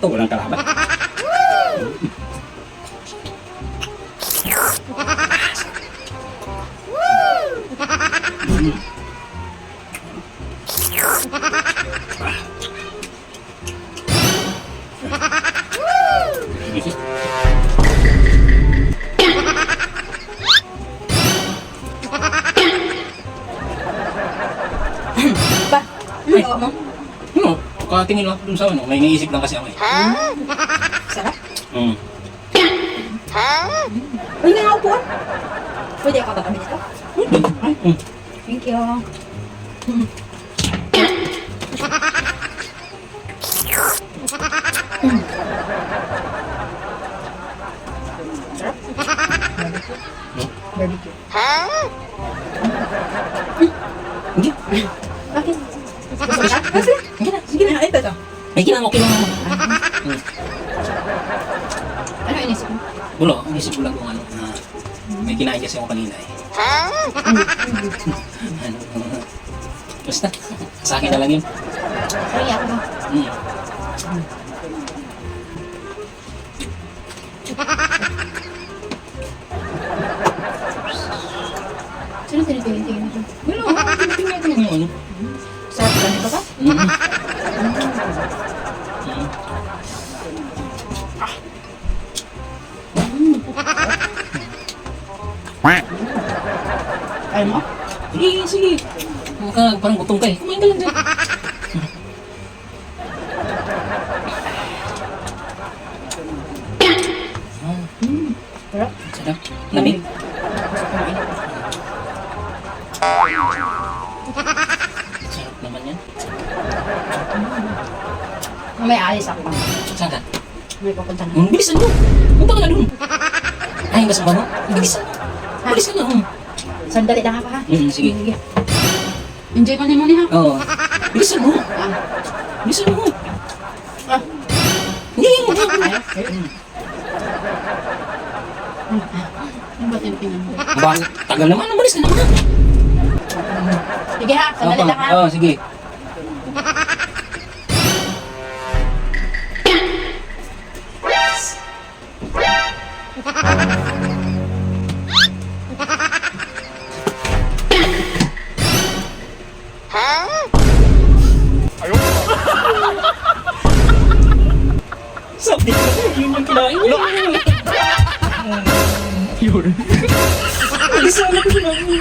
to, walang kalaban. Ba? Ano mo? Ano? Katingin lang dun sa ano, may iniisip lang kasi ako eh. Sarap. Mm. Ay, nga ako po. Pwede ako katabi dito? Mm. Thank you. Sarap. Barbecue. Hindi. Bakit? Gusto mo siya? Ah, sige. Sige na. Sige na. Ito, ito. May ginang okay lang naman. Ano inisip mo? Wala, inisip ko lang kung ano. na may kinain kasi ako kanina eh. ano, basta, sa akin na lang yun. Sorry ako mo. Mm. Sino tinitingin-tingin mo? Wala, tinitingnan ko lang yung ano. Sarap ka nito ka? Mm. Ayaw mo? Sige, sige. Mukha, parang gutom ka eh. Kumain ka lang dyan. Sarap. Sarap. Lamig. Sarap naman yan. May alis ako. Saan ka? May pupunta na. Hmm, bilisan mo. Punta ka na dun. Ay, nasa ba mo? Bilisan mo. Bilis ka na. Hmm. Sandali lang ako ha. Mm, sige. Enjoy mo ni mo ni ha. Oo. Bilisan mo. Bilisan mo. Ah. Hindi. Ano ba tinitingnan mo? Ba, tagal naman. Umalis ka naman. Sige ha. Sandali lang ha. Oo, sige. Sabi ko, yun yung kinain niya. Yun. Alis na ako sinabi.